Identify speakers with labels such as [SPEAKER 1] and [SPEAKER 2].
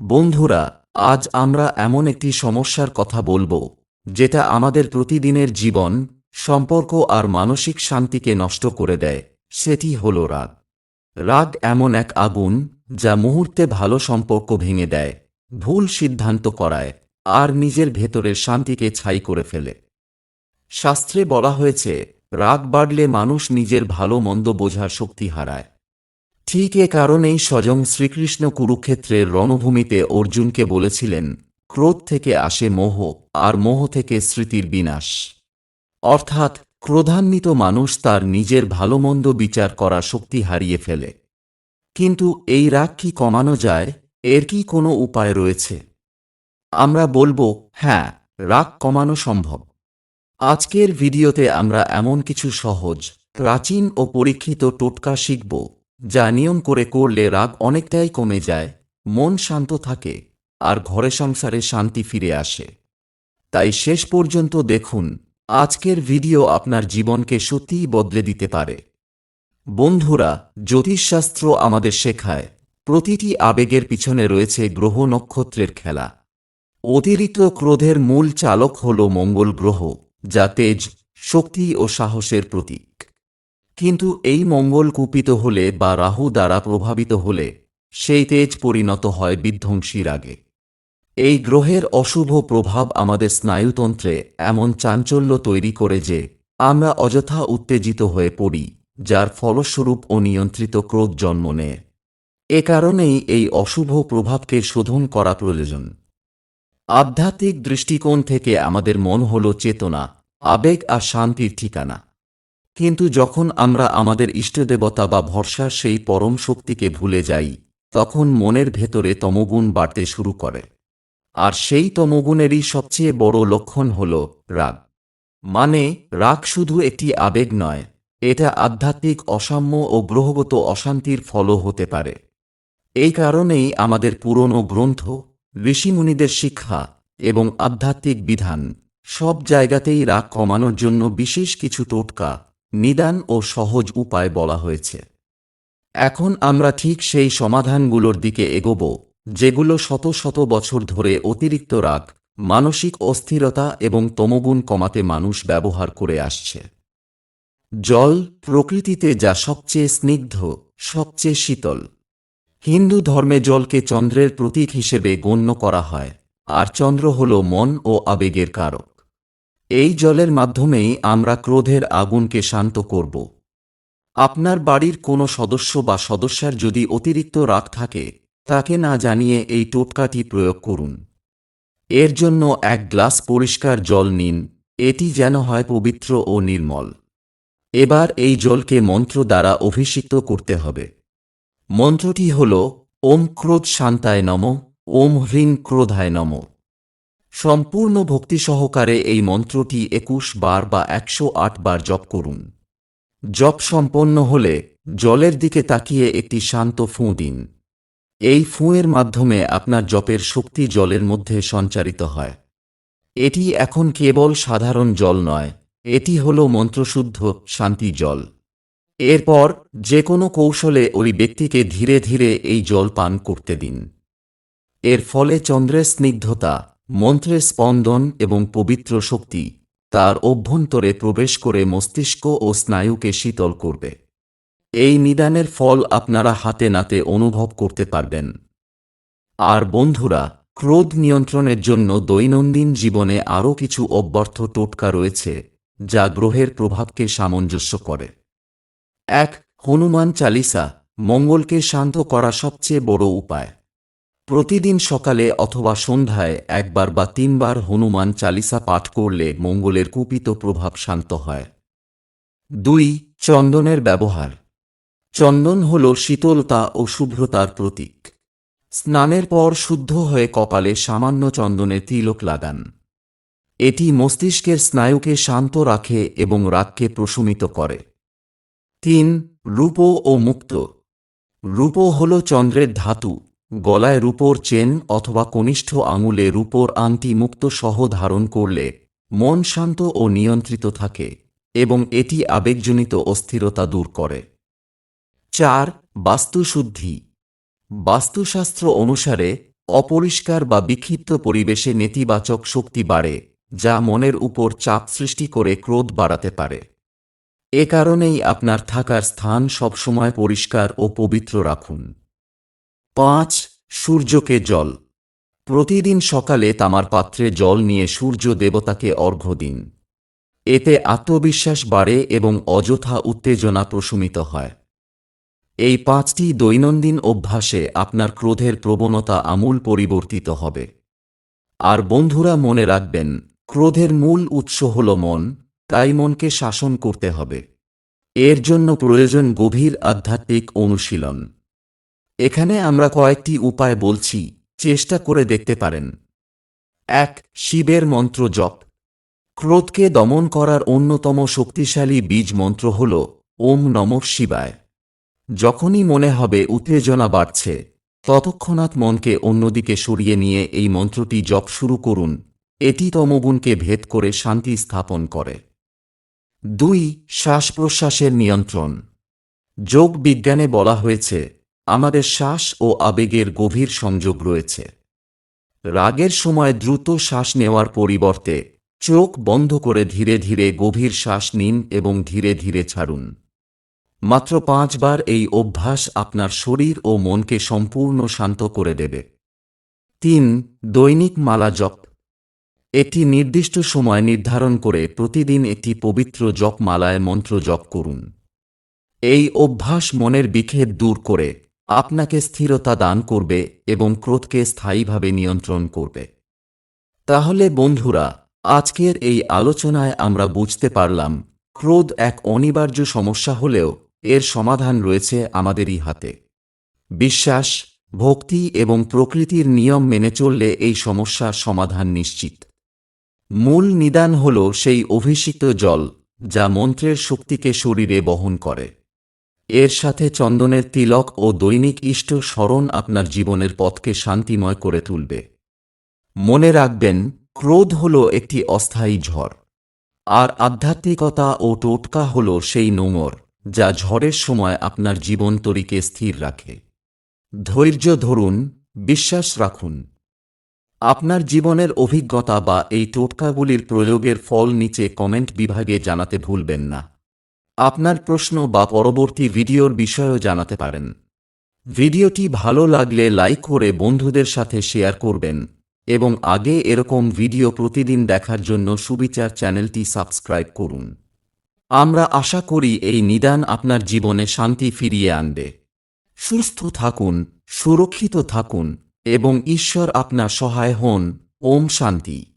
[SPEAKER 1] বন্ধুরা, আজ আমরা এমন একটি সমস্যার কথা বলব, যেটা আমাদের প্রতিদিনের জীবন, সম্পর্ক আর মানসিক শান্তিকে নষ্ট করে দেয়, সেটি হল রাগ। রাগ এমন এক আগুন, যা মুহূর্তে ভালো সম্পর্ক ভেঙে দেয়, ভুল সিদ্ধান্ত করায়, আর নিজের ভেতরের শান্তিকে ছাই করে ফেলে। শাস্ত্রে বলা হয়েছে, রাগ বাড়লে মানুষ নিজের ভালো মন্দ বোঝার শক্তি হারায়। ঠিক এ কারণেই স্বয়ং শ্রীকৃষ্ণ কুরুক্ষেত্রের রণভূমিতে অর্জুনকে বলেছিলেন, ক্রোধ থেকে আসে মোহ, আর মোহ থেকে স্মৃতির বিনাশ। অর্থাৎ, ক্রোধান্বিত মানুষ তার নিজের ভালোমন্দ বিচার করার শক্তি হারিয়ে ফেলে। কিন্তু এই রাগ কি কমানো যায়, এর কি কোনো উপায় রয়েছে? আমরা বলব হ্যাঁ রাগ কমানো সম্ভব। আজকের ভিডিওতে আমরা এমন কিছু সহজ, প্রাচীন ও পরীক্ষিত টোটকা শিখব। যা নিয়ম করে করলে রাগ অনেকটাই কমে যায়, মন শান্ত থাকে, আর ঘরে সংসারে শান্তি ফিরে আসে। তাই শেষ পর্যন্ত দেখুন, আজকের ভিডিও আপনার জীবনকে সত্যিই বদলে দিতে পারে। বন্ধুরা, জ্যোতিষশাস্ত্র আমাদের শেখায়, প্রতিটি আবেগের পিছনে রয়েছে গ্রহ নক্ষত্রের খেলা। অতিরিক্ত ক্রোধের মূল চালক হল মঙ্গল গ্রহ, যা তেজ, শক্তি ও সাহসের প্রতীক। কিন্তু এই মঙ্গল কুপিত হলে বা রাহু দ্বারা প্রভাবিত হলে সেই তেজ পরিণত হয় বিধ্বংসী রাগে এই গ্রহের অশুভ প্রভাব আমাদের স্নায়ুতন্ত্রে এমন চাঞ্চল্য তৈরি করে যে আমরা অযথা উত্তেজিত হয়ে পড়ি, যার ফলস্বরূপ অনিয়ন্ত্রিত ক্রোধ জন্ম নেয়। এ কারণেই এই অশুভ প্রভাবকে শোধন করা প্রয়োজন। আধ্যাত্মিক দৃষ্টিকোণ থেকে আমাদের মন হল চেতনা, আবেগ আর শান্তির ঠিকানা। কিন্তু যখন আমরা আমাদের ইষ্টদেবতা বা ভরসার সেই পরম শক্তিকে ভুলে যাই, তখন মনের ভেতরে তমগুণ বাড়তে শুরু করে। আর সেই তমগুণেরই সবচেয়ে বড় লক্ষণ হল রাগ। মানে রাগ শুধু একটি আবেগ নয়, এটা আধ্যাত্মিক অসাম্য ও গ্রহগত অশান্তির ফলও হতে পারে। এই কারণেই আমাদের পুরনো গ্রন্থ, ঋষিমুনিদের শিক্ষা এবং আধ্যাত্মিক বিধান সব জায়গাতেই রাগ কমানোর জন্য বিশেষ কিছু টোটকা নিদান ও সহজ উপায় বলা হয়েছে। এখন আমরা ঠিক সেই সমাধানগুলোর দিকে এগোব, যেগুলো শত শত বছর ধরে অতিরিক্ত রাগ, মানসিক অস্থিরতা এবং তমগুণ কমাতে মানুষ ব্যবহার করে আসছে। জল প্রকৃতিতে যা সবচেয়ে স্নিগ্ধ, সবচেয়ে শীতল। হিন্দু ধর্মে জলকে চন্দ্রের প্রতীক হিসেবে গণ্য করা হয়, আর চন্দ্র হল মন ও আবেগের কারক। এই জলের মাধ্যমেই আমরা ক্রোধের আগুনকে শান্ত করব। আপনার বাড়ির কোনো সদস্য বা সদস্যার যদি অতিরিক্ত রাগ থাকে, তাকে না জানিয়ে এই টোটকাটি প্রয়োগ করুন। এর জন্য এক গ্লাস পরিষ্কার জল নিন, এটি যেন হয় পবিত্র ও নির্মল। এবার এই জলকে মন্ত্র দ্বারা অভিষিক্ত করতে হবে। মন্ত্রটি হল, ওম ক্রোধ শান্তায় নম, ওম হ্রিং ক্রোধায় নম। সম্পূর্ণ ভক্তি সহকারে এই মন্ত্রটি একুশ বার বা একশো আট বার জপ করুন। জপ সম্পন্ন হলে জলের দিকে তাকিয়ে একটি শান্ত ফুঁ দিন। এই ফুঁয়ের মাধ্যমে আপনার জপের শক্তি জলের মধ্যে সঞ্চারিত হয়। এটি এখন কেবল সাধারণ জল নয়, এটি হল মন্ত্রশুদ্ধ, শান্তি জল। এরপর যে কোনো কৌশলে ওই ব্যক্তিকে ধীরে ধীরে এই জল পান করতে দিন। এর ফলে চন্দ্রের স্নিগ্ধতা মন্ত্রের স্পন্দন এবং পবিত্র শক্তি তার অভ্যন্তরে প্রবেশ করে মস্তিষ্ক ও স্নায়ুকে শীতল করবে। এই নিদানের ফল আপনারা হাতে নাতে অনুভব করতে পারবেন। আর বন্ধুরা, ক্রোধ নিয়ন্ত্রণের জন্য দৈনন্দিন জীবনে আরও কিছু অব্যর্থ টোটকা রয়েছে, যা গ্রহের প্রভাবকে সামঞ্জস্য করে। এক, হনুমান চালিসা মঙ্গলকে শান্ত করা সবচেয়ে বড় উপায়। প্রতিদিন সকালে অথবা সন্ধ্যায় একবার বা তিনবার হনুমান চালিসা পাঠ করলে মঙ্গলের কুপিত প্রভাব শান্ত হয়। দুই, চন্দনের ব্যবহার। চন্দন হল শীতলতা ও শুভ্রতার প্রতীক। স্নানের পর শুদ্ধ হয়ে কপালে সামান্য চন্দনের তিলক লাগান। এটি মস্তিষ্কের স্নায়ুকে শান্ত রাখে এবং রাগকে প্রশমিত করে। তিন, রূপ ও মুক্ত। রূপ হল চন্দ্রের ধাতু। গলায় রূপোর চেন অথবা কনিষ্ঠ আঙুলে রূপোর আংটি মুক্ত সহ ধারণ করলে মন শান্ত ও নিয়ন্ত্রিত থাকে এবং এটি আবেগজনিত অস্থিরতা দূর করে। চার, বাস্তুশুদ্ধি। বাস্তুশাস্ত্র অনুসারে অপরিষ্কার বা বিক্ষিপ্ত পরিবেশে নেতিবাচক শক্তি বাড়ে, যা মনের উপর চাপ সৃষ্টি করে ক্রোধ বাড়াতে পারে। এ কারণেই আপনার থাকার স্থান সবসময় পরিষ্কার ও পবিত্র রাখুন। পাঁচ, সূর্যকে জল। প্রতিদিন সকালে তামার পাত্রে জল নিয়ে সূর্য দেবতাকে অর্ঘ্য দিন। এতে আত্মবিশ্বাস বাড়ে এবং অযথা উত্তেজনা প্রশমিত হয়। এই পাঁচটি দৈনন্দিন অভ্যাসে আপনার ক্রোধের প্রবণতা আমূল পরিবর্তিত হবে। আর বন্ধুরা মনে রাখবেন, ক্রোধের মূল উৎস হল মন, তাই মনকে শাসন করতে হবে। এর জন্য প্রয়োজন গভীর আধ্যাত্মিক অনুশীলন। এখানে আমরা কয়েকটি উপায় বলছি, চেষ্টা করে দেখতে পারেন। এক, শিবের মন্ত্র জপ। ক্রোধকে দমন করার অন্যতম শক্তিশালী বীজ মন্ত্র হল, ওম নমঃ শিবায়। যখনই মনে হবে উত্তেজনা বাড়ছে, ততক্ষণাৎ মনকে অন্যদিকে সরিয়ে নিয়ে এই মন্ত্রটি জপ শুরু করুন। এটি তমগুণকে ভেদ করে শান্তি স্থাপন করে। দুই শ্বাস প্রশ্বাসের নিয়ন্ত্রণ। যোগ বিজ্ঞানে বলা হয়েছে আমাদের শ্বাস ও আবেগের গভীর সংযোগ রয়েছে। রাগের সময় দ্রুত শ্বাস নেওয়ার পরিবর্তে চোখ বন্ধ করে ধীরে ধীরে গভীর শ্বাস নিন এবং ধীরে ধীরে ছাড়ুন। মাত্র পাঁচবার এই অভ্যাস আপনার শরীর ও মনকে সম্পূর্ণ শান্ত করে দেবে। তিন, দৈনিক মালা জপ। একটি নির্দিষ্ট সময় নির্ধারণ করে প্রতিদিন একটি পবিত্র জপ মালায় মন্ত্র জপ করুন। এই অভ্যাস মনের বিক্ষেপ দূর করে আপনাকে স্থিরতা দান করবে এবং ক্রোধকে স্থায়ীভাবে নিয়ন্ত্রণ করবে। তাহলে বন্ধুরা, আজকের এই আলোচনায় আমরা বুঝতে পারলাম, ক্রোধ এক অনিবার্য সমস্যা হলেও এর সমাধান রয়েছে আমাদেরই হাতে। বিশ্বাস, ভক্তি এবং প্রকৃতির নিয়ম মেনে চললে এই সমস্যার সমাধান নিশ্চিত। মূল নিদান হল সেই অভিষিক্ত জল, যা মন্ত্রের শক্তিকে শরীরে বহন করে। এর সাথে চন্দনের তিলক ও দৈনিক ইষ্ট স্মরণ আপনার জীবনের পথকে শান্তিময় করে তুলবে। মনে রাখবেন, ক্রোধ হল একটি অস্থায়ী ঝড়। আর আধ্যাত্মিকতা ও টোটকা হল সেই নোংর যা ঝড়ের সময় আপনার জীবন তরিকে স্থির রাখে। ধৈর্য ধরুন, বিশ্বাস রাখুন। আপনার জীবনের অভিজ্ঞতা বা এই টোটকাগুলির প্রয়োগের ফল নিচে কমেন্ট বিভাগে জানাতে ভুলবেন না। আপনার প্রশ্ন বা পরবর্তী ভিডিওর বিষয়েও জানাতে পারেন। ভিডিওটি ভালো লাগলে লাইক করে বন্ধুদের সাথে শেয়ার করবেন এবং আগে এরকম ভিডিও প্রতিদিন দেখার জন্য সুবিচার চ্যানেলটি সাবস্ক্রাইব করুন। আমরা আশা করি এই নিদান আপনার জীবনে শান্তি ফিরিয়ে আনবে। সুস্থ থাকুন, সুরক্ষিত থাকুন এবং ঈশ্বর আপনার সহায় হন। ওম শান্তি।